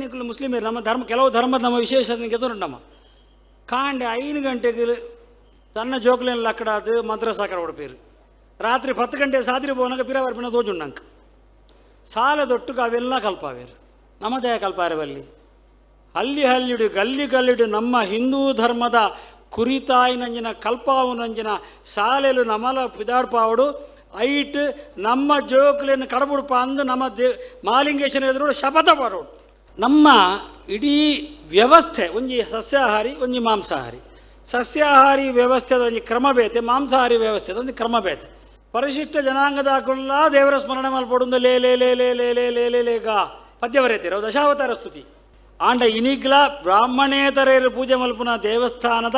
ಧಾರ್ಮಿಕನಿಕಲು ಮುಸ್ಲಿಮರು ನಮ್ಮ ಧರ್ಮ ಕೆಲವು ಧರ್ಮದ ನಮ್ಮ ವಿಶೇಷತೆ ಗೆದ್ದುಂಟು ನಮ್ಮ ಕಾಂಡೆ ಐದು ಗಂಟೆಗೆ ತನ್ನ ಜೋಕ್ಲಿನ ಲಕ್ಕಡಾದು ಮದ್ರಸಾಕರ ಹೊಡಪೇರು ರಾತ್ರಿ ಪತ್ತು ಗಂಟೆ ಸಾದ್ರಿ ಪೋನಾಗ ಪಿರವರ್ಪಿನ ತೋಜುಂಡಂಕ ಸಾಲ ದೊಟ್ಟುಗ ಅವೆಲ್ಲ ಕಲ್ಪಾವೇರು ನಮ್ಮದೇ ಕಲ್ಪಾರವಲ್ಲಿ ಹಲ್ಲಿ ಹಲ್ಲಿಡು ಗಲ್ಲಿ ಗಲ್ಲಿಡು ನಮ್ಮ ಹಿಂದೂ ಧರ್ಮದ ಕುರಿತಾಯಿನಂಜಿನ ಕಲ್ಪಾವು ನಂಜಿನ ಸಾಲೆಲು ನಮಲ ಪಿದಾಡ್ಪಾವಡು ಐಟ್ ನಮ್ಮ ಜೋಕ್ಲಿನ ಕಡಬುಡ್ಪ ಅಂದು ನಮ್ಮ ದೇ ಮಾಲಿಂಗೇಶನ ಎದುರು ಶಪಥ ಮಾಡೋಡು ನಮ್ಮ ಇಡೀ ವ್ಯವಸ್ಥೆ, ಒಂಜಿ ಸಸ್ಯಾಹಾರಿ, ಒಂಜಿ ಮಾಂಸಾಹಾರಿ. ಸಸ್ಯಾಹಾರಿ ವ್ಯವಸ್ಥೆದ ಒಂಜಿ ಕ್ರಮ ಬೇತೆ ಮಾಂಸಾಹಾರಿ ವ್ಯವಸ್ಥೆದ ಒಂದು ಕ್ರಮ ಬೇತೆ ಪರಿಶಿಷ್ಟ ಜನಾಂಗದ ಕುಲ್ಲ ದೇವರ ಸ್ಮರಣೆ ಮಲ್ಪಡುಂದು ಲೇ ಲೇ ಲೇ ಲೇ ಲೇ ಲೇ ಲೇ ಲೇ ಲೇಗ ಪದ್ಯ ಬರೆಯುತ್ತೀರ ದಶಾವತಾರ ಸ್ತುತಿ. ಆಂಡ ಇನಿಗ್ಲ ಬ್ರಾಹ್ಮಣೇತರರು ಪೂಜೆ ಮಲ್ಪುನ ದೇವಸ್ಥಾನದ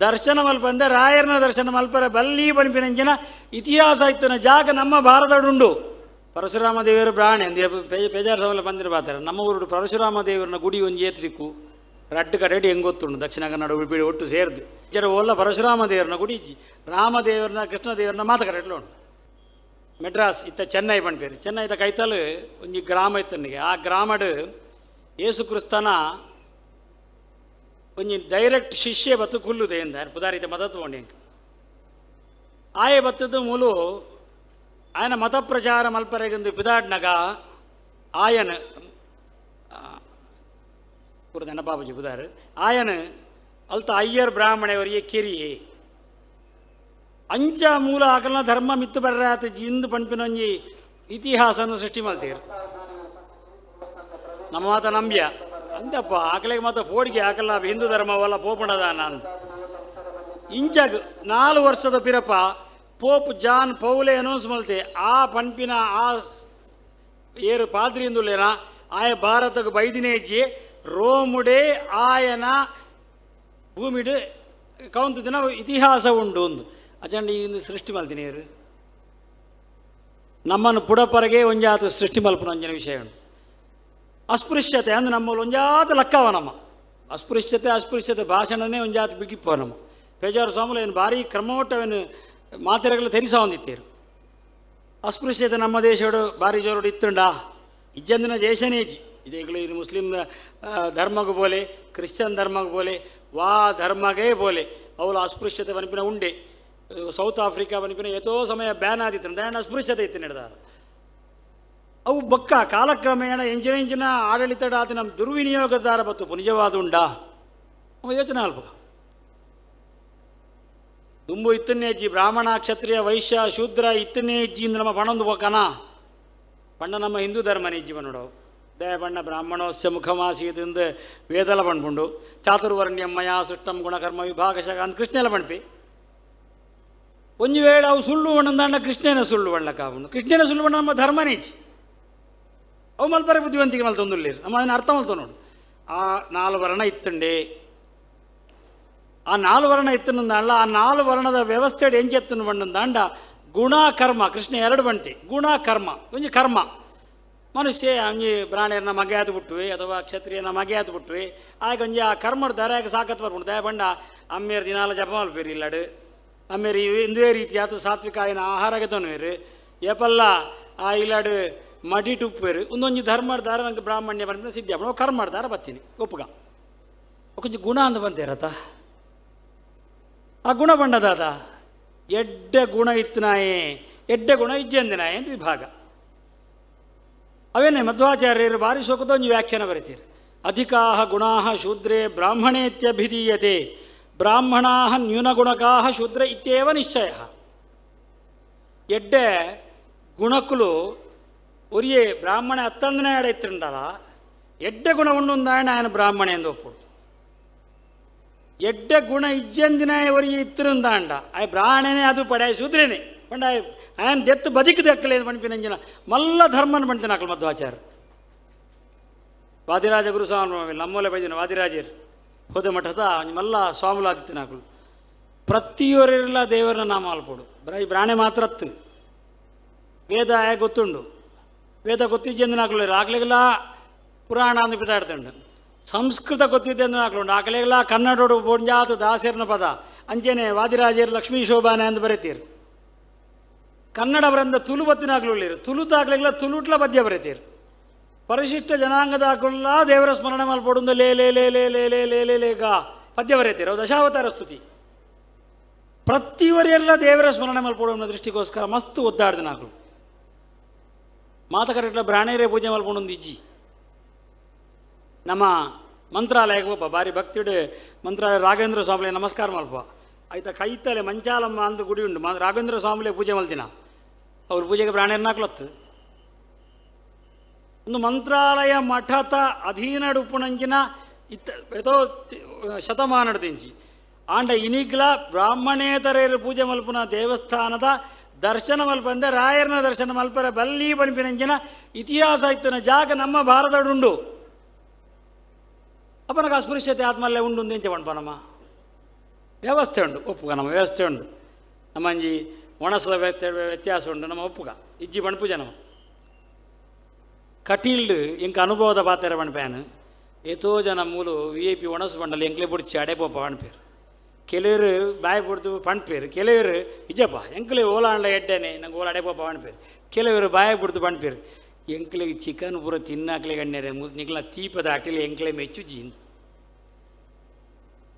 ದರ್ಶನ ಮಲ್ಪಂದ ರಾಯರನ ದರ್ಶನ ಮಲ್ಪರ ಬಲ್ಲಿ ಬನ್ಪಿನಂಚಿನ ಇತಿಹಾಸ ಇತ್ತಿನ ಜಾಗ ನಮ್ಮ ಭಾರತಡುಂಡು ಪರಶುರಾಮ ದೇವರು ಬ್ರಾಹ್ಮಣ ಬೇಜಾರು ಸವಲ ಬಂದಿರ ನಮ್ಮ ಊರು ಪರಶುರಾಮ ದೇವರನ್ನ ಗುಡಿ ಒಂಜಿ ಏತ್ರಿಕ್ಕು ರಟ್ಟು ಕಡೆಡಿ ಹೆಂಗೆ ಗೊತ್ತುಂಡು ದಕ್ಷಿಣ ಕನ್ನಡ ಉಡುಪಿ ಒಟ್ಟು ಸೇರ್ದು. ಜರ ಓಲ್ಲ ಪರಶುರಾಮ ದೇವರನ್ನ ಗುಡಿ ಇಜ್ಜಿ. ರಾಮದೇವರನ ಕೃಷ್ಣ ದೇವರನ್ನ ಮಾತ ಕಡೆಡ್ಲು ಉಂಟು ಮೆಡ್ರಾಸ್ ಇತ್ತ ಚೆನ್ನೈ ಪಂಪೇರು ಚೆನ್ನೈ ಇತ್ತ ಕೈತಲು ಒಂಜಿ ಗ್ರಾಮ ಇತ್ತನಿಗೆ ಆ ಗ್ರಾಮಡು ಏಸು ಕ್ರಿಸ್ತನ ಒಂಜಿ ಡೈರೆಕ್ಟ್ ಶಿಷ್ಯ ಬತ್ತು ಕುಲ್ಲುದೆ ಎಂದ ಪುದಾರಿತ ಮತ ತಗೊಂಡು ಆಯೆ ಬತ್ತದ ಮೂಲು ఆయన మత ప్రచారం అల్పరేగింది పిదాడినగా ఆయన ஒரு பாபாஜி புதார் ఆయన ಅಲ್ತ ಅಯ್ಯರ್ ಬ್ರಾಹ್ಮಣವರಿಗೆ ಕಿರಿಯೇ ಅಂಚ ಮೂಲ ಆಕಲನ ಧರ್ಮ ಮಿತ್ತು ಬರ್ರಾತ ಜಿಂದು ಪಂಪಿನೊಂಜಿ ಇತಿಹಾಸನ ಸೃಷ್ಟಿ ಮಾಡ್ತೀರು ನಮ್ಮ ಮಾತ ನಂಬ್ಯ ಅಂದಪ್ಪ ಆಕಲಿಗೆ ಮಾತ ಫೋಡಿಗೆ ಆಕಲ್ಲ ಹಿಂದೂ ಧರ್ಮವಲ್ಲ ಪೋಪಣದ ನಾನು ಇಂಚಗ್ ನಾಲ್ಕು ವರ್ಷದ ಪಿರಪ పోప్ జాన్ పౌలే అనౌన్స్మల్తే ఆ పంపిన ఆ ఏరు పాద్రిందు లేనా ఆయ భారతకు బయదినేచి రోముడే ఆయన భూమిడు కౌంత దిన ఇతిహాస ఉండు ಅಜಂಡ ಇಂದು ಸೃಷ್ಟಿ ಮಲ್ತಿನೇರು ನಮ್ಮನ್ನು ಪುಡಪರಗೆ ಒಂಜಾತ ಸೃಷ್ಟಿ ಮಲ್ಪನ ಒಂಜನ ವಿಷಯ ಉಂಟು ಅಸ್ಪೃಶ್ಯತೆ ಅಂದ್ರೆ ನಮ್ಮಲ್ಲಿ ಒಂಜಾತ ಲಕ್ಕವ ನಮ್ಮ ಅಸ್ಪೃಶ್ಯತೆ ಅಸ್ಪೃಶ್ಯತೆ ಭಾಷಣನೇ ಒಂಜಾತ ಬಿಗಿಪ್ಪ ನಮ್ಮ ಪೇಜಾರ ಸ್ವಾಮಿ ಏನು ಭಾರಿ ಕ್ರಮೋಟವೇನು ಮಾತೆರೆಗಳು ತೆನಿಸ ಹೊಂದಿತ್ತೇರು. ಅಸ್ಪೃಶ್ಯತೆ ನಮ್ಮ ದೇಶಡು ಭಾರಿ ಜೋರೋಡು ಇತ್ತುಂಡ? ಇಜ್ಜಂದಿನ ದೇಶನೇ ಇದೇಗಲು ಇದು ಮುಸ್ಲಿಂ ಧರ್ಮಗೂ ಬೋಲೆ, ಕ್ರಿಶ್ಚಿಯನ್ ಧರ್ಮಗೂ ಬೋಲೆ, ವಾ ಧರ್ಮಗೇ ಬೋಲೆ. ಅವಳು ಅಸ್ಪೃಶ್ಯತೆ ಬನಿಪಿನ ಉಂಡೆ. ಸೌತ್ ಆಫ್ರಿಕಾ ವನ್ಪಿನ ಎಷ್ಟೋ ಸಮಯ ಬ್ಯಾನ್ ಆದಿತ್ತು. ದಾಯಣ ಅಸ್ಪೃಶ್ಯತೆ ಇತ್ತು ನಡೆದಾರ ಅವು ಬೊಕ್ಕ ಕಾಲಕ್ರಮೇಣ ಎಂಜಿನ ಎಂಜಿನ ಆಡಳಿತ ಆತ ನಮ್ಮ ದುರ್ವಿನಿಯೋಗದಾರ ಬತ್ತು ನಿಜವಾದ ಉಂಡಾ? ಯೋಚನೆ ಅಲ್ಪ ದುಂಬು ಇತ್ತನೇ ಇಜ್ಜಿ ಬ್ರಾಹ್ಮಣ ಕ್ಷತ್ರಿಯ ವೈಶ್ಯ ಶೂದ್ರ ಇತ್ತನೇ ಇಜ್ಜಿಯಿಂದ ನಮ್ಮ ಪಣೊಂದು ಬೊಕ್ಕನ ಪಂಡ ನಮ್ಮ ಹಿಂದೂ ಧರ್ಮನೇ ಇಜ್ಜಿ ನೋಡವು ದಯ ಬಣ್ಣ ಬ್ರಾಹ್ಮಣೋಸ್ಯ ಮುಖಮಾಸೀದಿಂದ ವೇದಲ ಪಣ್ಪುಂಡು ಚಾತುರ್ವರ್ಣ್ಯಂ ಮಯಾ ಸೃಷ್ಟಂ ಗುಣಕರ್ಮ ವಿಭಾಗಶಃ ಅಂತ ಕೃಷ್ಣೆಲ್ಲ ಪಣ್ಪಿ ಒಂಜಿ ವೇಳೆ ಅವು ಸುಳ್ಳು ಬಣ್ಣದಂಡ ಕೃಷ್ಣನ ಸುಳ್ಳು ಬಣ್ಣ ಕಾವುಂಡು ಕೃಷ್ಣನ ಸುಳ್ಳು ಬಣ್ಣ ನಮ್ಮ ಧರ್ಮನೇ ಇಜ್ಜಿ ಅವು ಮಲ್ಪರೆ ಬುದ್ಧಿವಂತಿಕೆ ಮಲ್ತ ಒಂದುಲ್ಲೇರು ನಮ್ಮ ಅದನ್ನ ಅರ್ಥ ಮಲ್ತ ನೋಡು ಆ ನಾಲ್ ವರ್ಣ ಇತ್ತಂಡೆ ಆ ನಾಲ್ ವರ್ಣ ಇತ್ತನಂದಾಂಡ ಆ ನಾಲ್ ವರ್ಣದ ವ್ಯವಸ್ಥೆ ಎಂಚೆತ್ತನು ಬಣ್ಣಂದಾಂಡ ಗುಣ ಕರ್ಮ, ಕೃಷ್ಣ ಎರಡು ಬಂಟಿ, ಗುಣ ಕರ್ಮ, ಒಂಜಿ ಕರ್ಮ. ಮನುಷ್ಯ ಅಂಜಿ ಪ್ರಾಣಿಯನ್ನ ಮಗೆ ಆತು ಬಿಟ್ವಿ, ಅಥವಾ ಕ್ಷತ್ರಿಯನ ಮಗೆ ಆತು ಬಿಟ್ವಿ. ಆಗ ಒಂಜಿ ಆ ಕರ್ಮದ ದರಾಗ ಸಾಕತ್ ಬರ್ಬಿಟ್ಟು ದಯ ಬಂಡ ದಿನಾಲ ಜಪ ಮಲ್ಪೇರಿ ಇಲ್ಲಡು. ಅಮ್ಮೇರಿ ಇಂದುವೇ ರೀತಿ ಆತ ಸಾತ್ವಿಕ ಆಯ್ನ ಆಹಾರಗೆ ತೊನ್ವೇರು ಏಪಲ್ಲ, ಆ ಇಲ್ಲಾಡು ಮಡಿ ಟುಪ್ಪೇರು ಒಂದೊಂದು ಧರ್ಮದ ದಾರ ನಂಗೆ ಬ್ರಾಹ್ಮಣ್ಯ ಬಂದ ಸಿದ್ಧ ನಾವು ಕರ್ಮ ದಾರ ಬತ್ತೀನಿ. ಒಪ್ಪುಗ. ಕೊಂಚ ಗುಣ ಅಂದ ಬಂತೇರತ? ಆ ಗುಣ ಬಂಡದಾದ ಎಡ್ಡ ಗುಣ ಇತ್ತನಾಯೇ ಎಡ್ಡ ಗುಣ ಇಜ್ಜಂದಿನಾಯೇ ಅಂತ ವಿಭಾಗ ಅವೇನೇ ಮಧ್ವಾಚಾರ್ಯರು ಭಾರಿ ಶೋಕದ ಒಂದು ವ್ಯಾಖ್ಯಾನ ಬರೀತೀರಿ ಅಧಿಕಾ ಗುಣಾ ಶೂದ್ರೇ ಬ್ರಾಹ್ಮಣೇತ್ಯಭಿಧೀಯತೆ ಬ್ರಾಹ್ಮಣಾ ನ್ಯೂನಗುಣಕಾ ಶೂದ್ರ ಇತ್ಯೇವ ನಿಶ್ಚಯ ಎಡ್ಡೆ ಗುಣಕ್ಕಲು ಒರಿಯೇ ಬ್ರಾಹ್ಮಣ ಹತ್ತೊಂದನೇ ಆಡ ಇತ್ತಿಂಡಲ್ಲ ಎಡ್ಡೆ ಗುಣ ಉಂಡೊಂದಾಯಣ ఆయన ಬ್ರಾಹ್ಮಣ ಎಂದು എഡ്ഡ ഗുണ ഇജ്ജെന്തിനായ ഒരു ഇത്തിരുന്താണ്ട ആ പ്രാണനെ അത് പടയ ശൂദ്രനെ പണ്ട് ആയൻ ദെത്ത് ബതിക്ക് ദക്കലേന്ന് പണിപ്പിനെഞ്ചിന മല്ല ಧರ್ಮನ പണിത്തിനാക്കൾ മധ്വാചാർ ವಾದಿರಾಜ ಗುರುಸ್ವಾಮಿ ನಮ್ಮೂಲೆ ಬೈದಿನ ವಾದಿರಾಜರು ಹೋದ ಮಠದ ಮಲ್ಲ ಸ್ವಾಮುಲಾಗ್ತಿನಾಕ್ಳು ಪ್ರತಿಯೊರಿಲ್ಲ ದೇವರನ್ನ ನಾಮ ಅಲ್ಪಡು ಬರ ಈ ಪ್ರಾಣೆ ಮಾತ್ರ ಅತ್ತು ವೇದ ಗೊತ್ತುಂಡು ವೇದ ಗೊತ್ತಿಜ್ಜೆಂದು ನಾಕ್ಳು ಆಗ್ಲಿಗಿಲ್ಲ ಪುರಾಣ ಅಂದು ಬಿತಾಡ್ತಂಡು ಸಂಸ್ಕೃತ ಗೊತ್ತಿದ್ದೆಂದು ನಾಕಲುಂಡು ಆಕಲೆಲ್ಲ ಕನ್ನಡೋಡು ಬೊಂಜಾತ ದಾಸರ್ನ ಪದ. ಅಂಚೆನೆ ವಾದಿರಾಜರು ಲಕ್ಷ್ಮೀ ಶೋಭಾನೆ ಅಂತ ಬರೀತೀರು. ಕನ್ನಡ ಬರಂದ ತುಳು ಬತ್ತಿನಾಗ್ಲಿರು ತುಳುತಾಗ್ಲಿಲ್ಲ ತುಲುಟ್ಲ ಪದ್ಯ ಬರೀತೀರು. ಪರಿಶಿಷ್ಟ ಜನಾಂಗದ ಜನಾಂಗದಾಕುಲ್ಲ ದೇವರ ಸ್ಮರಣೆ ಮಲ್ಪೊಡುಂದ ಲೇ ಲೇ ಲೇ ಲೇ ಲೇ ಲೇ ಲೇ ಲೇ ಲೇ ಗ ಪದ್ಯ ಬರೆಯುತ್ತೀರ ದಶಾವತಾರ ಸ್ತುತಿ. ಪ್ರತಿವರೆಲ್ಲ ದೇವರ ಸ್ಮರಣೆ ಮಲ್ಪಡುವ ಅನ್ನೋ ದೃಷ್ಟಿಗೋಸ್ಕರ ಮಸ್ತ್ ಒದ್ದಾಡ್ದೆ ನಾಗಳು ಮಾತಕರೆಟ್ಲ ಬ್ರಾಣೇರೇ ಪೂಜೆ ಮಲ್ಪೊಂಡು ಇಜ್ಜಿ. ನಮ್ಮ ಮಂತ್ರಾಲಯಕ್ಕೆ ಒಬ್ಬ ಭಾರಿ ಭಕ್ತಿಡೆ ಮಂತ್ರಾಲಯ ರಾಘವೇಂದ್ರ ಸ್ವಾಮಿಲೆ ನಮಸ್ಕಾರ ಮಲ್ಪ ಆಯ್ತಾ, ಕೈತಲೆ ಮಂಚಾಲಮ್ಮ ಅಂದ ಗುಡಿ ಉಂಟು. ಮ, ರಾಘವೇಂದ್ರ ಸ್ವಾಮಿಲೆ ಪೂಜೆ ಮಲ್ತಿನ ಅವ್ರ ಪೂಜೆಗೆ ಪ್ರಾಣಿಯನ್ನ ಹಾಕ್ಲತ್ತು ಒಂದು ಮಂತ್ರಾಲಯ ಮಠತ ಅಧೀನ ಉಪ್ಪುಣಂಚಿನ ಇತ್ತ, ಎತೋ ತಿ- ಶತಮಾನದ ತಿಂಚಿ ಆಂಡ ಇನಿಗ್ಲ ಬ್ರಾಹ್ಮಣೇತರರು ಪೂಜೆ ಮಲ್ಪುನ ದೇವಸ್ಥಾನದ ದರ್ಶನ ಮಲ್ಪಂದೆ ರಾಯರನ ದರ್ಶನ ಮಲ್ಪರ ಬಲ್ಲಿ ಬಣಿಪಿನಂಚಿನ ಇತಿಹಾಸ ಇತ್ತಿನ ಜಾಗ ನಮ್ಮ ಭಾರತಡುಂಡು. ಅಪ್ಪನಗೆ ಅಸ್ಪೃಶ್ಯತೆ ಆತ್ಮಲ್ಲೇ ಉಂಡು ಎಂಚ ಪಣಪನಮ್ಮ ವ್ಯವಸ್ಥೆ ಉಂಡು ಒಪ್ಪುಗ ನಮ್ಮ ವ್ಯವಸ್ಥೆ ಉಂಡು ನಮ್ಮ ಅಂಜಿ ಒಣಸದ ವ್ಯತ್ಯ ವ್ಯತ್ಯಾಸ ಉಂಡು ನಮ್ಮ ಒಪ್ಪುಗ ಇಜ್ಜಿ ಬಣ್ಪುಜ ನಮ್ಮ ಕಟೀಲ್ಡ್ ಇಂಕ ಅನುಭವದ ಪಾತ್ರ ಬಣ್ಪೇನು ಎತೋ ಜನ ಮೂಲು ವಿ ಐ ಪಿ ಒಣಸು ಬಂಡಲ್ಲಿ ಎಂಕ್ಲೆ ಬುಡ್ಚಿ ಅಡೆಪೋಪ ಬಣ್ಪೇರು ಕೆಲವರು ಬಾಯಿ ಬಿಡ್ದು ಪಣ್ಪೇರು ಕೆಲವರು ಇಜ್ಜಪ್ಪ ಎಂಕ್ಲೆ ಓಲಾಂಡ್ಲ ಎಡ್ಡೇನೆ ನಂಗೆ ಓಲ ಅಡೆಪೋಪ ಬಣ್ಪೇರು ಕೆಲವರು ಬಾಯಿ ಬಿಡ್ದು ಬಣ್ಪೇರು ಎಂಕ್ಲೆಗೆ ಚಿಕನ್ ಪೂರ ತಿನ್ನಾಕ್ಲೆ ಗಣ್ಯರೆ ಮುದ್ ನಿಕ್ಲ ತೀಪದ ಆಟಲಿ ಎಂಕ್ಲೆ ಮೆಚ್ಚು ಜೀನ್.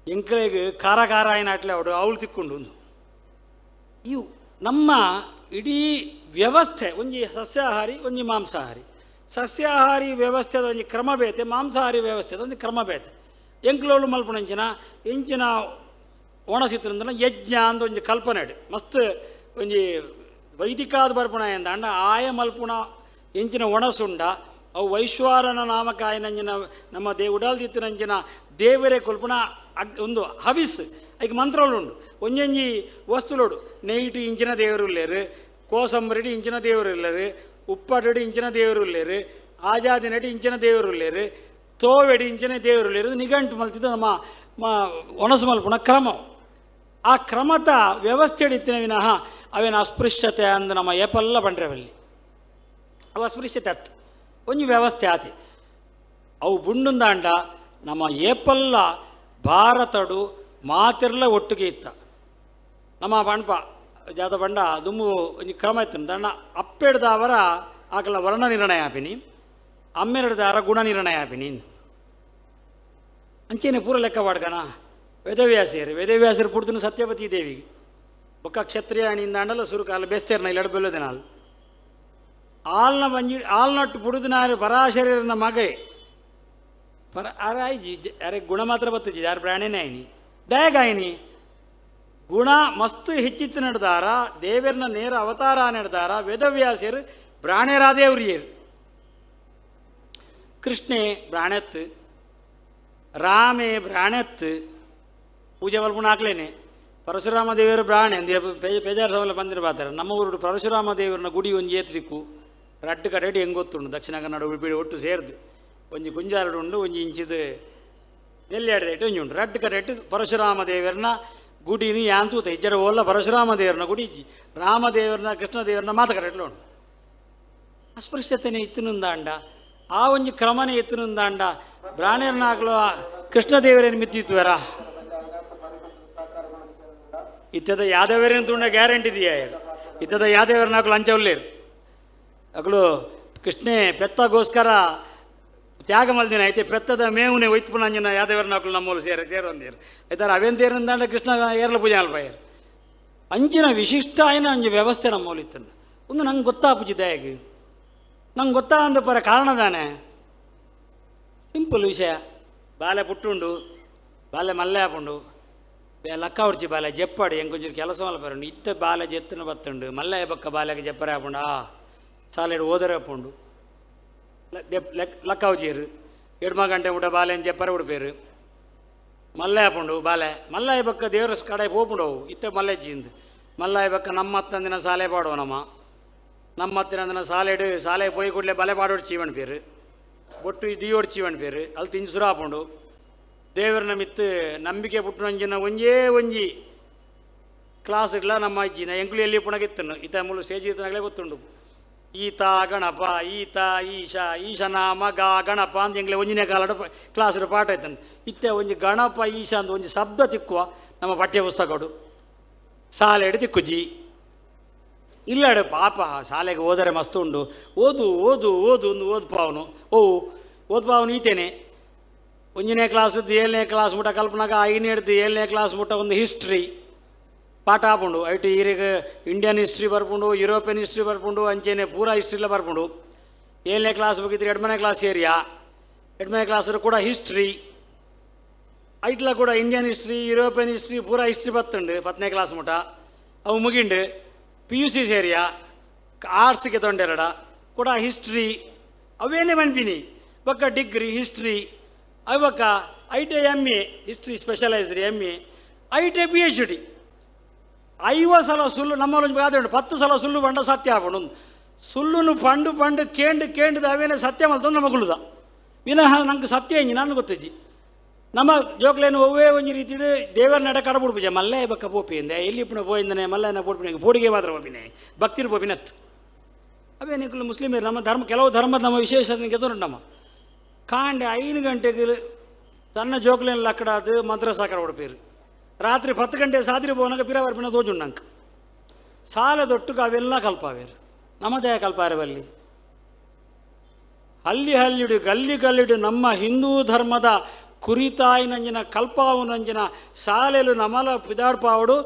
ಎಂಕ್ಲೆಗೆ ಖಾರ ಖಾರ ಏನು ಅಟ್ಲೆ ಅವಡು ಅವಳು ತಿಕ್ಕೊಂಡು ಒಂದು ಇವು ನಮ್ಮ ಇಡೀ ವ್ಯವಸ್ಥೆ, ಒಂಜಿ ಸಸ್ಯಾಹಾರಿ, ಒಂಜಿ ಮಾಂಸಾಹಾರಿ. ಸಸ್ಯಾಹಾರಿ ವ್ಯವಸ್ಥೆದ ಒಂಜಿ ಕ್ರಮ ಬೇತೆ ಮಾಂಸಾಹಾರಿ ವ್ಯವಸ್ಥೆದ ಒಂದು ಕ್ರಮ ಬೇತೆ ಎಂಕ್ಲೋಳು ಮಲ್ಪುಣಂಚಿನ ಇಂಚಿನ ಒಣಸಿತ್ರಂದನ ಯಜ್ಞ ಅಂದ ಒಂಜಿ ಕಲ್ಪನೆ ಮಸ್ತ್ ಒಂಜಿ ವೈದಿಕಾದ ಬರ್ಪಣ ಎಂದ ಅಂಡ ಆಯ ಮಲ್ಪುಣ ಎಂಚಿನ ಒಣಸುಂಡ, ಅವು ವೈಶ್ವಾರನ ನಾಮಕ ಆಯ್ನಂಜಿನ ನಮ್ಮ ದೇ ಉಡಾಲ್ದಿತ್ತಿನಂಜಿನ ದೇವರೇ ಕೊಲ್ಪುಣ ಅಗ್ ಒಂದು ಹವಿಸ್, ಐಕ್ ಮಂತ್ರoluಂಡು ಒಂಜೊಂಜಿ ವಸ್ತುಲೋಡು ನೆಯ್ಟ್ ಇಂಚಿನ ದೇವರುಲ್ಲೇರು, ಕೋಸಂಬರಿಡಿ ಇಂಚಿನ ದೇವರುಲ್ಲೇರು, ಉಪ್ಪಟಡಿ ಇಂಚಿನ ದೇವರುಲ್ಲೇರು ಆಜಾದಿನಡಿ ಇಂಚಿನ ದೇವರುಲ್ಲೇರು, ತೋವೆಡಿ ಇಂಚಿನ ದೇವರುಲ್ಲೇರು ನಿಘಂಟು ಮಲ್ತಿದ್ದು ನಮ್ಮ ಒಣಸು ಮಲ್ಪುಣ ಕ್ರಮ ಆ ಕ್ರಮದ ವ್ಯವಸ್ಥೆ ಹಿಡಿತಿನ ವಿನಃ ಅವೇನು ಅಸ್ಪೃಶ್ಯತೆ ಅಂದು ನಮ್ಮ ಏಪಲ್ಲ ಬಂಡ್ರೆವಲ್ಲಿ ಅವು ಅಸ್ಪೃಶ್ಯತೆ ಅತ್ತು ಒಂಜಿ ವ್ಯವಸ್ಥೆ ಆತಿ. ಅವು ಬುಂಡುಂದಾಂಡ ನಮ್ಮ ಏಪಲ್ಲ ಭಾರತಡು ಮಾತಿರ್ಲ ಒಟ್ಟಿಗೆ ಇತ್ತ. ನಮ್ಮ ಬಣ್ಪ ಜಾತ ಬಂಡ ದುಮ್ಮು ಒಂಜಿ ಕ್ರಮ ಇತ್ತು ಅಪ್ಪೆಡ್ದವರ ಆಕಲ ವರ್ಣ ನಿರ್ಣಯ ಆಪಿನಿ. ಅಮ್ಮೆರಡ್ದಾರ ಗುಣ ನಿರ್ಣಯ ಆಪಿನಿ ಅಂಚೇನೆ ಪೂರ ಲೆಕ್ಕ ಮಾಡ್ಕಣ ವೇದವ್ಯಾಸರು ವೇದವ್ಯಾಸರು ಸತ್ಯಪತಿ ಸತ್ಯವತಿ ದೇವಿಗೆ ಬೊಕ್ಕ ಕ್ಷತ್ರಿಯಾಣಿಯಿಂದ ಅಂಡಲ್ಲ ಸುರುಕಾಲ ಬೇಸ್ತೇರ್ನ ಇಲ್ಲಿ ಬೆಲ್ಲದೆ ஆள்ன ಮಂಜು ஆள்நட்டு புடுதினாரு பராசரர் ಮಗೇ. ಪರ ಅರೆ அராய் ஜி அரே ಗುಣಮಾತ್ರ ಬತ್ತುಜಿ ಯಾರು ಪ್ರಾಣಿನಾಯಿನಿ ದಯಗಾಯಿನಿ. ಗುಣ ಮಸ್ತ್ ಹೆಚ್ಚಿತ್ತು ನಡೆದಾರ ದೇವರನ್ನ ನೇರ ಅವತಾರ ನಡೆದಾರ ವೇದವ್ಯಾಸರು ಪ್ರಾಣೇರಾದೇವ್ರಿಯರು ಕೃಷ್ಣೇ ಪ್ರಾಣೆತ್ತು, ರಾಮೆ ಪ್ರಾಣೆತ್ತು, ಪೂಜೆ ಬಲ್ಪುಣಾಕ್ಲೇನೆ ಪರಶುರಾಮ ದೇವರು ಪ್ರಾಣೆ ಪೇಜಾರ್ ಸವಲ ಬಂದಿರ ಬಾತಾರೆ ನಮ್ಮ ಊರು ಪರಶುರಾಮ ದೇವರನ್ನ ಗುಡಿ ಒಂದು ಏತ್ರಿಕು ರಡ್ಡು ಕಡೆಡಿ ಹೆಂಗೆ ಗೊತ್ತುಂಡು ದಕ್ಷಿಣ ಕನ್ನಡ ಉಡುಪಿ ಒಟ್ಟು ಸೇರ್ದು. ಒಂಜಿ ಕುಂಜಾರಡು ಉಂಡು, ಒಂಜಿ ಇಂಚಿದು ನೆಲ್ಲಾಡ್ದು ಇಟ್ಟು ಒಂಜಿ ಉಂಡು ರಟ್ಟು ಕಡೆಟ್ಟು ಪರಶುರಾಮ ದೇವರನ್ನ ಗುಡಿನಿ ಯಾಂತೂತ, ಇಜ್ಜರ ಓಲ್ಲ ಪರಶುರಾಮ ದೇವರನ್ನ ಗುಡಿ ಇಜ್ಜಿ. ರಾಮದೇವರನ್ನ ಕೃಷ್ಣ ದೇವರನ್ನ ಮಾತು ಕಡೆಟ್ಲು ಉಂಡು ಅಸ್ಪೃಶ್ಯತೆನೇ ಇತ್ತಿನಂದಾಂಡ ಆ ಒಂಜಿ ಕ್ರಮನೇ ಕೃಷ್ಣ ದೇವೆರೆನ್ ಕೃಷ್ಣದೇವರೇನು ಮಿತ್ತಿತ್ವರ ಇತ್ತದ ಯಾದವರೇನು ತುಂಡ ಗ್ಯಾರಂಟಿ ಇದೆಯಾ ಇತ್ತದ ಯಾದವೇರನಾಗ್ಲು ಅಂಚವಲ್ಲೇರು ಅಗಳು ಕೃಷ್ಣೆ ಪೆತ್ತಗೋಸ್ಕರ ತ್ಯಾಗ ಮಲ್ದಿನ ಐತೆ ಪೆತ್ತದ ಮೇವುನೆ ಒಯ್ತು ನಂಜನ ಯಾದವರ ನಾಕಲು ನಮ್ಮಲ್ಲಿ ಸೇರ ಸೇರೊಂದಿರು ಆಯ್ತಾರೆ ಅವೆಂದೇರಂದಂಡ ಕೃಷ್ಣ ಏರ್ಲ ಪೂಜೆ ಅಲ್ಪಾಯರು ಅಂಚಿನ ವಿಶಿಷ್ಟ ಆಯ್ನ ಅಂಜು ವ್ಯವಸ್ಥೆ ನಮ್ಮಲ್ಲಿ ಇತ್ತನ್ನು ಒಂದು ನಂಗೆ ಗೊತ್ತಾಪುಜಿ ದಯಾಗಿ ನಂಗೆ ಗೊತ್ತಾ ಅಂದ ಪರ ಕಾರಣ ತಾನೆ ಸಿಂಪಲ್ ವಿಷಯ ಬಾಲೆ ಪುಟ್ಟುಂಡು ಬಾಲೆ మల్లె ఆపండు లక్క ఉడిచి బాలే చెప్పాడు ఇంకొంచెం కెలసం వాళ్ళ పరండు ఇత్త బాలే చెత్తున బత్తుండు మళ్ళీ పక్క బాలేకి చెప్పరాకుండా సాలేడు ఓదరపుండు లక్కవు చేయరు ఎడుమగంటే ఉంటే బాలే అని చెప్పారు ఇప్పుడు పేరు మల్లయ్య పండు బాలే మల్లయ్య పక్క దేవర కడాయి పోపుండవు ఇత్తే మల్లయ్య చేయింది మల్లయ్య పక్క నమ్మత్తందిన సాలే పాడవనమ్మా నమ్మత్తినందిన సాలేడు సాలే పోయి కుట్లే బలే పాడోడు చీవని పేరు బొట్టు దియోడు చీవని పేరు అది తించురాపుండు ದೇವರನ ಮಿತ್ತು ನಂಬಿಕೆ ಪುಟ್ಟನೊಂಜಿನ ಒಂಜೇ ಒಂಜಿ ಕ್ಲಾಸ್ ಇಡ್ಲ ನಮ್ಮ ಅಜ್ಜಿನ ಎಂಕ್ಲು ಎಲ್ಲಿ ಪುಣಗಿತ್ತನು ಇತ್ತ ಮೂಲ ಸ್ಟೇಜ್ ಇತ್ತನಾಗಲೇ ಗೊತ್ತುಂಡು ಈತ ಗಣಪ, ಈತ ಈಶ ನಾಮ ಮಗ ಗಣಪ ಅಂತ ಎಂಗ್ಲೆ ಒಂಜಿನೇ ಕಾಲಡ ಕ್ಲಾಸ್ ಪಾಠ ಆಯ್ತಾನೆ ಇತ್ತೆ ಒಂಜಿ ಗಣಪ, ಈಶ ಅಂತ ಒಂಜಿ ಶಬ್ದ ತಿಕ್ಕುವ ನಮ್ಮ ಪಠ್ಯ ಪುಸ್ತಕಡು ಸಾಲೆಡು ತಿಕ್ಕುಜಿ ಇಲ್ಲಾಡು ಪಾಪ ಶಾಲೆಗೆ ಓದರೆ ಮಸ್ತು ಉಂಡು. ಓದು ಓದು ಓದು ಒಂದು ಓದು ಪಾವನು ಓ ಓದ್ ಪಾವನು ಈತೇನೆ. ಕ್ಲಾಸ್ ಕ್ಲಾಸದ್ದು ಏಳನೇ ಕ್ಲಾಸ್ ಮುಟ್ಟ ಕಲ್ಪನಾಗ ಐದನೇ ಹಿಡ್ದು ಏಳನೇ ಕ್ಲಾಸ್ ಮುಟ್ಟ ಒಂದು ಹಿಸ್ಟ್ರಿ ಪಾಠ ಆಪುಂಡು ಐಟಿ ಈಗ ಇಂಡಿಯನ್ ಹಿಸ್ಟ್ರಿ ಬರ್ಪುಂಡು ಯುರೋಪಿಯನ್ ಹಿಸ್ಟ್ರಿ ಬರ್ಪುಂಡು ಅಂಚೆನೆ ಪೂರಾ ಹಿಸ್ಟ್ರಿಲ್ಲ ಬರ್ಪುಂಡು ಏಳನೇ ಕ್ಲಾಸ್ ಮುಗಿದ್ರೆ ಎರಡನೇ ಕ್ಲಾಸ್ ಏರಿಯಾ ಎರಡನೇ ಕ್ಲಾಸ್ ಕೂಡ ಹಿಸ್ಟ್ರಿ ಐಟ್ಲ ಕೂಡ ಇಂಡಿಯನ್ ಹಿಸ್ಟ್ರಿ ಯುರೋಪಿಯನ್ ಹಿಸ್ಟ್ರಿ ಪೂರಾ ಹಿಸ್ಟ್ರಿ ಬತ್ತುಂಡು ಪತ್ತನೇ ಕ್ಲಾಸ್ ಮುಟ. ಅವು ಮುಗಿಂಡು ಪಿ ಯು ಸಿ ಸೇರಿಯಾ ಆರ್ಟ್ಸ್ಗೆ ತೊಂಡೆರಡ, ಕೂಡ ಹಿಸ್ಟ್ರಿ ಅವೇನೇ ಮನ್ಪಿನಿ? ಬೊಕ್ಕ ಡಿಗ್ರಿ ಹಿಸ್ಟ್ರಿ ಅವಕ್ಕ ಐ T M A history specialised M A I ಟಿ ಪಿ ಎಚ್ ಡಿ ಐವತ್ತು ಸಲ ಸುಳ್ಳು ನಮ್ಮಲ್ಲಿ ಉಂಟು. ಪತ್ತು ಸಲ ಸುಳ್ಳು ಬಂಡ ಸತ್ಯ ಆಪುಂಡು ಸುಳ್ಳುನು ಪಂಡು ಪಂಡು ಕೇಂಡು ಕೇಂಡು ಅವೇನೇ ಸತ್ಯ ಮಲ್ತಂದು ನಮಗುಳುದ ವಿನಃ ನಂಗೆ ಸತ್ಯ ಇಂಜಿ ನಾನು ಗೊತ್ತಿಜ್ಜಿ ನಮ್ಮ ಜೋಕ್ಲೇನು ಒವ್ವೇ ಒಂಜಿ ರೀತಿಡು ದೇವರ ನಡೆ ಕಡಬುಡ್ಪುಜ ಮಲ್ಲೇ ಬಕ್ಕ ಪೋಪಿಂದೆ ಎಲ್ಲಿ ಪುಣ ಪೋಯಿಂದನೆ, ಮಲ್ಲನ ಪೋಡ್ಪಿನ ಪೋಡಿಗೆ ಮಾತ್ರ ಪೋಪಿನೆ, ಭಕ್ತಿರು ಪೋಪಿನತ್ ಅವೇ ನಿಕ್ಕಲು ಮುಸ್ಲಿಮರು, ನಮ್ಮ ಧರ್ಮ, ಕೆಲವು ಧರ್ಮದ ನಮ್ಮ ವಿಶೇಷ ಗೆದ್ದು ನಮ್ಮ. ಕಾಂಡೆ ಐದು ಗಂಟೆಗೆ ತನ್ನ ಜೋಕ್ಲೇನ ಲಕ್ಕಡಾದು ಮದ್ರಸಾಕರ ಕಡ ಉಡುಪೇರು ರಾತ್ರಿ ಪತ್ತು ಗಂಟೆ ಸಾದಿರಿ ಪೋನಾಗ ಪಿರ ಬರ್ಪಿನ ದೋಜುಂಡಂಕ ಸಾಲದೊಟ್ಟುಗ ಅವೆಲ್ಲ ಕಲ್ಪಾವೇರು. ನಮ್ಮದೇ ಕಲ್ಪಾರವಲ್ಲಿ. ಹಲ್ಲಿ ಹಲ್ಲಿಡು, ಗಲ್ಲಿ ಗಲ್ಲಿಡು ನಮ್ಮ ಹಿಂದೂ ಧರ್ಮದ ಕುರಿತಾಯಿನಂಜಿನ ಕಲ್ಪಾವುನಂಜಿನ ಸಾಲೆಲು ನಮಲ ಪಿದಾಡ್ಪಾವಡು,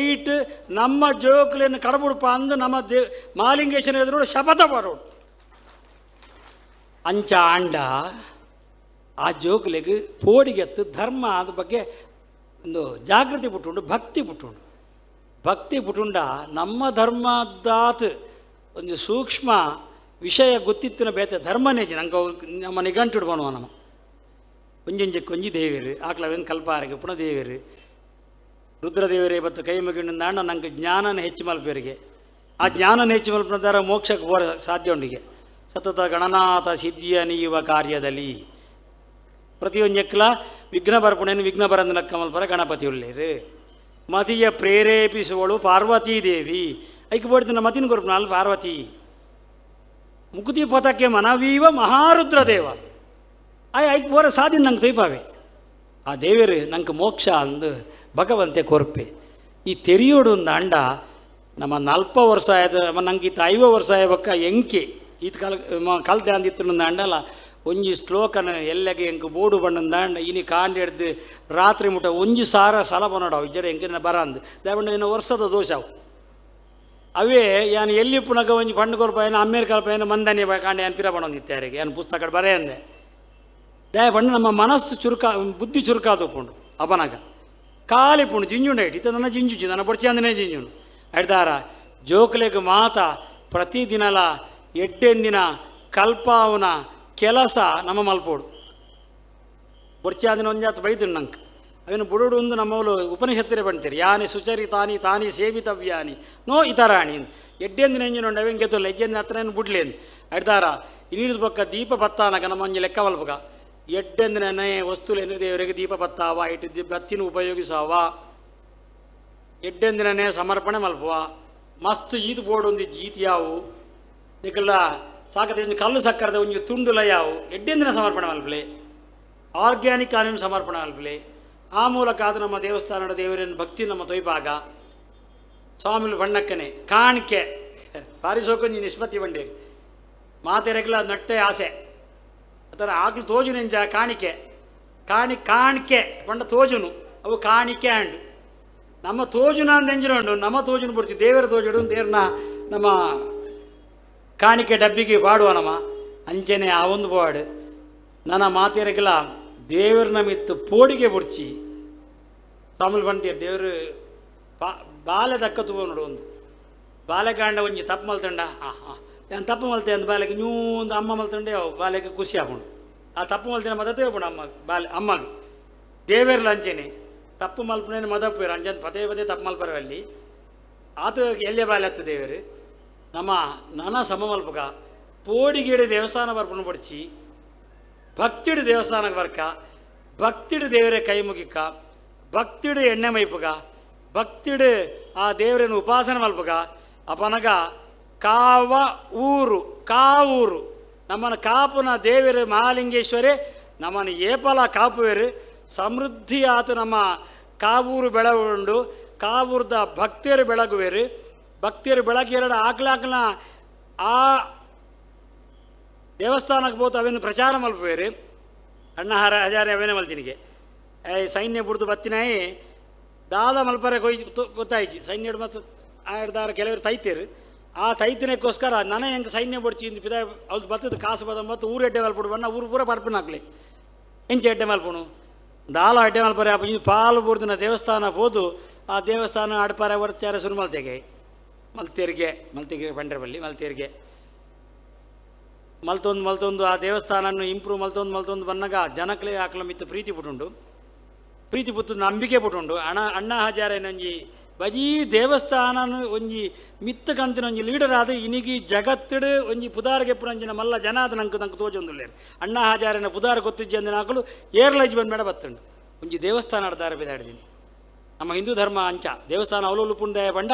ಐಟ್ ನಮ್ಮ ಜೋಕ್ಲೇನು ಕಡಬುಡ್ಪ ಅಂದು ನಮ್ಮ ದೇ, ಮಾಲಿಂಗೇಶನ ಎದುರು ಶಪಥ ಮಾಡೋಡು ಅಂಚ ಅಂಡ ಆ ಜೋಕ್ಲೆಗ್ ಪೋಡಿಗೆತ್ತು ಧರ್ಮ ಅದ ಬಗ್ಗೆ ಒಂದು ಜಾಗೃತಿ ಬಿಟ್ಟುಂಡು ಭಕ್ತಿ ಬಿಟ್ಟುಂಡು ಭಕ್ತಿ ಬಿಟ್ಟುಂಡ ನಮ್ಮ ಧರ್ಮದಾತ್ ಒಂದು ಸೂಕ್ಷ್ಮ ವಿಷಯ ಗೊತ್ತಿತ್ತಿನ ಬೇತೆ ಧರ್ಮನೇಜಿ ನಂಗೆ ನಮ್ಮ ನಿಘಂಟು ಇಡ್ಬೋಣ ನಮ್ಮ. ಒಂಜೊಂಜಿ ಕೊಂಜಿ ದೇವಿರು ಆಕ್ಲವೇನು ಕಲ್ಪಾರಿಗೆ ಪುಣ ದೇವಿರು ರುದ್ರದೇವರೇ ಇವತ್ತು ಕೈ ಮುಗಿಂಡ ಅಣ್ಣ ನಂಗೆ ಜ್ಞಾನನ ಹೆಚ್ಚು ಮಲ್ಪೇರಿಗೆ ಆ ಜ್ಞಾನನ ಹೆಚ್ಚು ಮಲ್ಪದಾರ ಮೋಕ್ಷಕ್ಕೆ ಬೋರ ಸಾಧ್ಯ ಉಂಡಿಗೆ. ಸತತ ಗಣನಾಥ ಸಿದ್ಧಿಯ ನೀಯುವ ಕಾರ್ಯದಲ್ಲಿ. ಪ್ರತಿಯೊಂದು ಎಕ್ಲ ವಿಘ್ನ ಬರ್ಪುಣೇನು ವಿಘ್ನ ಬರಂದ ಕಮಲ್ ಪರ ಗಣಪತಿ ಉಳ್ಳೇರು ಮತಿಯ ಪ್ರೇರೇಪಿಸುವಳು ಪಾರ್ವತೀ ದೇವಿ. ಐಕೆ ನಮ್ಮ ಮತಿನ ಕೊರ್ಪು ಅಲ್ಲಿ ಪಾರ್ವತಿ. ಮುಕುತಿ ಪಥಕ್ಕೆ ಮನವೀವ ಮಹಾರುದ್ರದೇವ ಆಯ್, ಐಕ್ ಬೋರ ಸಾಧಿನ ನಂಗೆ ತೈಪಾವೆ ಆ ದೇವರು ನಂಗೆ ಮೋಕ್ಷ ಅಂದು ಭಗವಂತೆ ಕೊರ್ಪೆ. ಈ ತೆರೆಯೋಡು ಒಂದು ಅಂಡ ನಮ್ಮ ನಲ್ಪ ವರ್ಷ ಆಯ್ತು ನಂಗೆ ಈತ ಐವ ವರ್ಷ ಆಯ್ಬಕ್ಕ ಎಂಕೆ. ಈತ್ ಕಾಲ ಕಲ್ತೆ ಅಂದಿತ್ತು ನಂದು ಅಂಡಲ್ಲ ಒಂಜಿ ಶ್ಲೋಕನ ಎಲ್ಲಗೆ ಎಂಕ್ ಬೋಡು ಬಣ್ಣದ ಅಂಡ ಇನಿ ಕಾಂಡ ಹಿಡ್ದು ರಾತ್ರಿ ಮುಟ ಒಂಜಿ ಸಾರ ಸಲ ಬನ್ನಡವು ಇಜ್ಜಡೆ ಎಂಕಿನ ಬರ ಅಂದು ದಯವಿಟ್ಟು ಇನ್ನು ವರ್ಷದ ದೋಷ ಅವು ಯಾನು ಎಲ್ಲಿ ಪುನಗ ಒಂಜಿ ಪಂಡುಗೋರ್ ಪಯನ ಅಮೇರಿಕಾ ಪಯನ ಮಂದನೆ ಕಾಂಡೆ ಏನು ಪಿರ ಬಣ್ಣದಿತ್ತಾರಿಗೆ ಏನು ಪುಸ್ತಕ ಬರೇ ಅಂದೆ. ದಯ ಪಂಡು ನಮ್ಮ ಮನಸ್ಸು ಚುರುಕ, ಬುದ್ಧಿ ಚುರುಕಾದ ಪುಂಡು, ಅಪನಾಗ. ಖಾಲಿ ಪುಂಡು ಜಿಂಜುಂಡು ಇಟ್ಟು ಇತ್ತ ನನ್ನ ಜಿಂಜುಜಿ ನನ್ನ ಬೊಡ್ಚಿ ಅಂದನೇ ಜಿಂಜುನು ಅಡ್ದಾರ ಜೋಕ್ಲೆಗ್ ಮಾತ ಪ್ರತಿದಿನಲ ಎಡ್ಡೆಂದಿನ ಕಲ್ಪಾವನ ಕೆಲಸ ನಮ್ಮ ಮಲ್ಪೋಡು ಬೊಡ್ಚಾದಿನ ಒಂಜಾತು ಬೈದು ನಂಗೆ ಅವನು ಬುಡುಡು ಒಂದು ನಮ್ಮವಳು ಉಪನಿಷತ್ತಿರೆ ಬಂತೀರಿ ಯಾನಿ ಸುಚರಿತಾನಿ ತಾನಿ ಸೇವಿತವ್ಯಾನಿ ನೋ ಇತರಾಣಿ ಎಡ್ಡೆಂದಿನ ಎಂಜಿನ ಅವೇನು ಗೆತ್ತಲ್ಲ ಎಜ್ಜೆಂದಿನ ಹತ್ರ ಏನು ಬಿಡ್ಲೇನು ಅಡ್ದಾರ ಇನ್ನಿಡಿದ ಪಕ್ಕ ದೀಪ ಬತ್ತಾನಕ ನಮ್ಮ ಒಂಜಿ ಲೆಕ್ಕ ಮಲ್ಪಗ ಎಡ್ಡೆಂದಿನ ನೇ ವಸ್ತುಲೇನು ದೇವರಿಗೆ ದೀಪ ಬತ್ತಾವ ಇಟ್ಟು ದಿ ಬತ್ತಿನ ಉಪಯೋಗಿಸಾವ ಎಡ್ಡೆಂದಿನನೇ ಸಮರ್ಪಣೆ ಮಲ್ಪುವ ಮಸ್ತ್ ಈತು ಬೋರ್ಡ್ ಒಂದು ಜೀತಿ ಯಾವು ನಿಕಲ್ಲ ಸಾಕತೆ ಒಂಜಿ ಕಲ್ಲು ಸಕ್ಕರದ ಒಂಜಿ ತುಂಡು ಲಯಾವು ಎಡ್ಡೆಂದಿನ ಸಮರ್ಪಣೆ ಮಲ್ಪಲೆ ಆರ್ಗ್ಯಾನಿಕ್ ಆನಿನ ಸಮರ್ಪಣೆ ಮಲ್ಪಲೆ ಆ ಮೂಲಕ ಅದು ನಮ್ಮ ದೇವಸ್ಥಾನದ ದೇವರನ್ನು ಭಕ್ತಿ ನಮ್ಮ ತೊಯ್ಪಾಗ. ಸ್ವಾಮಿಲು ಬಣ್ಣಕ್ಕನೆ, ಕಾಣಿಕೆ. ಭಾರಿ ಸೋಕೊಂಜಿ ನಿಷ್ಪತ್ತಿ ಬಂಡೇರಿ ಮಾತೆರೆಗ್ಲ ನಟ್ಟೆ ಆಸೆ. ಅದರ ಆಗ್ಲು ತೋಜು ನಿಂಜ ಕಾಣಿಕೆ. ಕಾಣಿ ಕಾಣಿಕೆ. ಪಂಡ ತೋಜುನು. ಅವು ಕಾಣಿಕೆ ಅಂಡ್. ನಮ್ಮ ತೋಜುನ ನೆಂಜಿನೊಂಡು, ನಮ್ಮ ತೋಜುನು ಬರ್ತಿ ದೇವರ ತೋಜುಡು ದೇವ್ರನ್ನ ನಮ್ಮ ಕಾಣಿಕೆ ಡಬ್ಬಿಗೆ ಬಾಡುವನಮ್ಮ ಅಂಚೆನೆ ಆ ಒಂದು ಪಾಡು ನನ್ನ ಮಾತಿರಗಿಲ್ಲ ದೇವರು ನಮಿತ್ತು ಪೋಡಿಗೆ ಬುಡ್ಚಿ. ಸಾಮಲ್ ಬಂತೀರ ದೇವರು ಬಾ, ಬಾಲೆ ತುಗೋ ನೋಡು ಒಂದು. ಬಾಲೆಕಾಂಡ ಒಂಜಿ ತಪ್ಪು ಮಲ್ತಂಡ. ಹಾಂ ಹಾಂ. ನಾನು ತಪ್ಪು ಮಲ್ತೆ ಅಂದ ಬಾಲೆಗೆ ನೀವು ಒಂದು ಅಮ್ಮ ಮಲ್ತಂಡೆ, ಅವು ಬಾಲೆಗೆ ಖುಷಿ ಆಪುಂಡು ಆ ತಪ್ಪು ಮಲ್ತಿನ ಮದ ತೇಪುಂಡು ಅಮ್ಮ, ಬಾಲೆ, ಅಮ್ಮಗೆ. ದೇವೇರ್ಲ ಅಂಚನೆ ತಪ್ಪು ಮಲ್ಪನೇನು ಮದಪ್ಪೇರು ಅಂಜನ್ ಪದೇ ಪದೇ ತಪ್ಪು ಮಲ್ಪರವಲ್ಲಿ. ಆತ ಎಲ್ಲೇ ಬಾಲೆ ಹತ್ತು ದೇವರು? ನಮ್ಮ ನನ ಸಮಮಲ್ಪಕ ಪೋಡಿಗೇಡಿ ದೇವಸ್ಥಾನ ಬರ್ಪಣ ಬಡ್ಚಿ ಭಕ್ತಿಡು ದೇವಸ್ಥಾನಕ್ಕೆ ಬರ್ಕ ಭಕ್ತಿಡು ದೇವರೇ ಕೈ ಮುಗಿಕ್ಕ ಭಕ್ತಿಡು ಎಣ್ಣೆ ಮೈಪುಗ, ಭಕ್ತಿಡು ಆ ದೇವರನ್ನು ಉಪಾಸನೆ ಮಲ್ಪಗ, ಅಪನಗ ಕಾವ ಊರು ಕಾವೂರು ನಮ್ಮನ ಕಾಪುನ ದೇವರು ಮಹಾಲಿಂಗೇಶ್ವರೇ, ನಮ್ಮನ ಏಪಲ ಕಾಪುವೇರು ಸಮೃದ್ಧಿ ಆತು ನಮ್ಮ ಕಾವೂರು ಬೆಳಗುಂಡು, ಕಾವೂರ್ದ ಭಕ್ತಿಯರು ಬೆಳಗುವೇರು ಭಕ್ತಿಯರು ಬೆಳಗ್ಗೆ ಎರಡು ಆಕಲಾಕಲ ಆ ದೇವಸ್ಥಾನಕ್ಕೆ ಹೋತು ಅವೇನು ಪ್ರಚಾರ ಮಲ್ಪೇರಿ ಅಣ್ಣ ಹರ ಹಜಾರೆ ಅವೇನೇ ಮಲ್ತಿನಿಗೆ. ಏ, ಸೈನ್ಯ ಬುಡ್ದು ಬತ್ತಿನಾಯಿ, ದಾದ ಮಲ್ಪರೆ ಕೊಯ್ ಗೊತ್ತಾಯ್ತು ಸೈನ್ಯ ಮತ್ತು ಆಡ್ದಾರ ಕೆಲವರು ತೈತೇರು. ಆ ತೈತಿನಕ್ಕೋಸ್ಕರ ನನಗೆ ಹೆಂಗೆ ಸೈನ್ಯ ಬಡ್ಚಿ ಇಂದು ಪಿದ ಅವ್ದು ಬತ್ತದ ಕಾಸು ಬದ ಮತ್ತು ಊರು ಎಡ್ಡೆ ಮಲ್ಪಡು, ಬಣ್ಣ ಊರು ಪೂರ ಪಡ್ಪಿನ ಹಾಕ್ಲಿ ಎಂಚೆ ಎಡ್ಡೆ ಮಲ್ಪಣು? ದಾಲ ಅಡ್ಡೆ ಮಲ್ಪರೆ, ಅಪ್ಪ ಪಾಲು ಬುರ್ದಿನ ದೇವಸ್ಥಾನ ಹೋದು, ಆ ದೇವಸ್ಥಾನ ಅಡ್ಪಾರೆ ವರ್ಚಾರ ಸುರು ಮಲ್ತೆಗೆ ಮಲ್ತೆರಿಗೆ ಮಲ್ತಿಗೆ ಬಂಡ್ರೆ ಮಲ್ತೇರಿಗೆ. ಮಲ್ತೊಂದು ಮಲ್ತೊಂದು ಆ ದೇವಸ್ಥಾನನ್ನು ಇಂಪ್ರೂವ್, ಮಲ್ತೊಂದು ಮಲ್ತೊಂದು ಬಂದಾಗ ಜನಕ್ಲೆ ಆಕಲಮಿತ್ತು ಮಿತ್ತು ಪ್ರೀತಿ ಪುಟ್ಟುಂಡು ಪ್ರೀತಿ ಪುತ್ತು ನಂಬಿಕೆ ಪುಟ್ಟುಂಡು ಅಣ, ಅಣ್ಣ ಹಜಾರೆ ಒಂಜಿ ಬಜಿ ದೇವಸ್ಥಾನ ಒಂಜಿ ಮಿತ್ತ ಕಂತಿನ ಒಂಜಿ ಲೀಡರ್ ಆದ ಇನಿಗಿ ಜಗತ್ತಿಡು ಒಂಜಿ ಪುದಾರ್ಗೆ ಪುರಂಜಿನ ಮಲ್ಲ ಜನ ಅದು ನಂಗೆ ನಂಗೆ ತೋಜೊಂದುಲ್ಲೇರು ಅಣ್ಣ ಪುದಾರ ಗೊತ್ತಿಜ್ಜಂದಿನ ಹಾಕಲು ಏರ್ಲೈಜ್ ಬಂದ ಮೇಡ ಬತ್ತುಂಡು ಒಂಜಿ ದೇವಸ್ಥಾನ ಆಡ್ದಾರ ಬಿದಾಡಿದೀನಿ. ನಮ್ಮ ಹಿಂದೂ ಧರ್ಮ ಅಂಚ. ದೇವಸ್ಥಾನ ಅವಲೋಲು ಪುಂಡಾಯ ಬಂಡ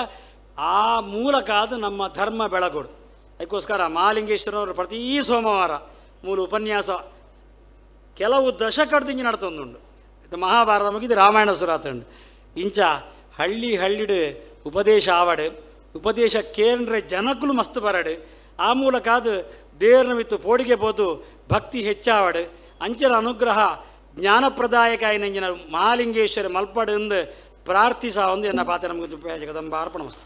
ಆ ಮೂಲಕ ಅದು ನಮ್ಮ ಧರ್ಮ ಬೆಳಗೋಡು. ಅದಕ್ಕೋಸ್ಕರ ಮಹಾಲಿಂಗೇಶ್ವರವರು ಪ್ರತಿ ಸೋಮವಾರ ಮೂಲ ಉಪನ್ಯಾಸ ಕೆಲವು ದಶಕಡ್ದಿಂಜಿ ನಡ್ತೊಂದುಂಡು ಇದು ಮಹಾಭಾರತ ಮುಗಿದು ರಾಮಾಯಣ ಸುರಾತಂಡು ಇಂಚ ಹಳ್ಳಿ ಹಳ್ಳಿಡು ಉಪದೇಶ ಆವಡು, ಉಪದೇಶ ಕೇಂದ್ರ ಜನಕ್ಕೂ ಮಸ್ತ್ ಬರಡು. ಆ ಮೂಲಕ ಅದು ದೇವ್ರನ ವಿತ್ತು ಪೋಡಿಗೆ ಬೋದು ಭಕ್ತಿ ಹೆಚ್ಚಾವಡು. ಅಂಚನ ಅನುಗ್ರಹ ಜ್ಞಾನಪ್ರದಾಯಕ ಆಯ್ನಂಜಿನ ಮಹಾಲಿಂಗೇಶ್ವರ ಮಲ್ಪಡು ಎಂದು ಪ್ರಾರ್ಥಿಸ ಒಂದು ಎನ್ನ ಪಾತ್ರ ನಮಗೆ ಜಗದಂಬ ಅರ್ಪಣ